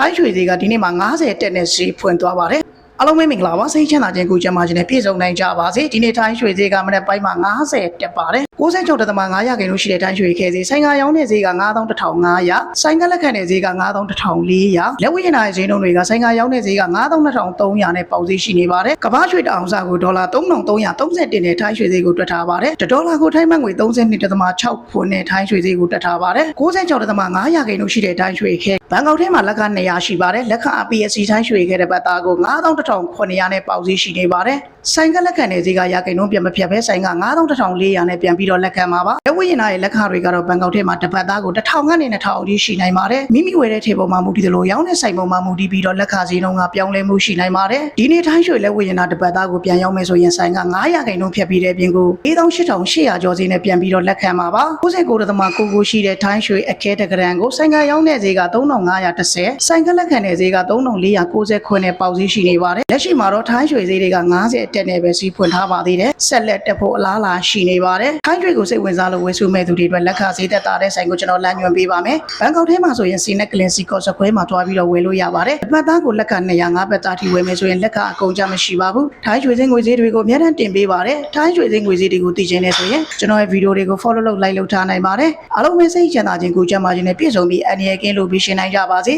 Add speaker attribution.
Speaker 1: ထိုင်းရွှေဈေးကဒီနေ့မှာ90တက်နဲ့ဈေးဖွင့်သွားပါတယ် အားလုံးပဲမင်္ဂလာပါစိတ်ချမ်းသာခြင်းကိုကြံပါခြင်းနဲ့ပြည့်စုံနိုင်ကြပါစေဒီနေ့ထိုင်းရွှေဈေးကမနေ့ပိုင်းမှာ90တက်ပါတယ်96.5ရာခိုင်နှုန်းရှိတဲ့ထိုင်းရွှေခဲဈေးဆိုင်ကရောင်းတဲ့ဈေးက91,500ဆိုင်ကလက်ခံတဲ့ဈေးက91,400လက်ဝိရနာရဲ့ဈေးနှုန်းတွေကဆိုင်ကရောင်းတဲ့ဈေးက92,300နဲ့ပေါက်ဈေးရှိနေပါတယ်ကမ္ဘာရွှေတအောင်စာကိုဒေါ်လာ3,330နဲ့ထိုင်းရွှေဈေးကိုတွက်ထားပါတယ်တစ်ဒေါ်လာကိုထိုင်းမတ်ငွေ32.6ဖွင့်နဲ့ထိုင်းရွှေဈေးကိုတွက်ထားပါတယ်96.5ရာခိုင်နှုန်းရှိတဲ့ထိုင်းရွှေခဲဘန်ကောက်ထဲမှာလက်ခ200ရှိပါတယ်လက်ခ APSC ထိုင်းရွှေခဲတဲ့ဘတ်သားကို91,900နဲ့ပေါက်ဈေးရှိနေပါတယ်ဆိုင်ကလက်ခံတဲ့ဈေးကရာခိုင်နှုန်းပြန်မဖြတ်ဘဲဆိုင်က91,400နဲ့ပြန်ပြီးတော့လက်ခံပါပါလက်ဝိရနာရဲ့လက်ခတွေကတော့ဘန်ကောက်ထဲမှာတစ်ပတ်သားကို1000ကနေ2000အထိရှိနိုင်ပါတယ်မိမိဝယ်တဲ့ထေပုံမှာမူတည်တယ်လို့ရောင်းတဲ့ဆိုင်ပုံမှာမူတည်ပြီးတော့လက်ခဈေးနှုန်းကပြောင်းလဲမှုရှိနိုင်ပါတယ်ဒီနေ့ထိုင်းရွှေလက်ဝိရနာတစ်ပတ်သားကိုပြန်ရောင်းမယ်ဆိုရင်ဆိုင်က900ခိုင်နှုန်းဖြတ်ပြီးတဲ့အပြင်ကို48,800ကျော်ဈေးနဲ့ပြန်ပြီးတော့လက်ခံပါပါ69.9ကိုရှိတဲ့ထိုင်းရွှေအခဲတဂရန်ကိုဆိုင်ကရောင်းတဲ့ဈေးက3510ဆိုင်ကလက်ခံတဲ့ဈေးက3490ခွနဲ့ပေါက်ဈေးရှိနေပါတယ်လက်ရှိမှာတော့ထိုင်းရွှေဈေးတွေက90အတက်နဲ့ပဲစီးဖွင့်ထားပါသေးတယ်ဆက်လက်တက်ဖို့အလားအလာရှိနေပါတယ်ထိုင်းရွှေကိုစိတ်ဝင်စားလို့ဝယ်စုမဲ့သူတွေအတွက်လက်ခဈေးသက်သာတဲ့ဆိုင်ကိုကျွန်တော်လမ်းညွှန်ပေးပါမယ်ဘန်ကောက်ထဲမှာဆိုရင်စီနက်ကလင်စီကော့စခွဲမှာတွားပြီးတော့ဝယ်လို့ရပါတယ်အပတ်သားကိုလက်ခ205ဘတ်သားထိဝယ်မယ်ဆိုရင်လက်ခအကုန်ကြမရှိပါဘူးထိုင်းရွှေစင်းငွေဈေးတွေကိုအများအားတင်ပေးပါတယ်ထိုင်းရွှေစင်းငွေဈေးတွေကိုသိချင်နေဆိုရင်ကျွန်တော်ရဲ့ဗီဒီယိုတွေကို follow လုပ် like လုပ်ထားနိုင်ပါတယ်အားလုံးပဲစိတ်ချမ်းသာခြင်းကိုကြံပါခြင်းနဲ့ပြည့်စုံပြီးအန္တရာယ်ကင်းလို့ပြီးရှင်းနိုင်ကြပါစေ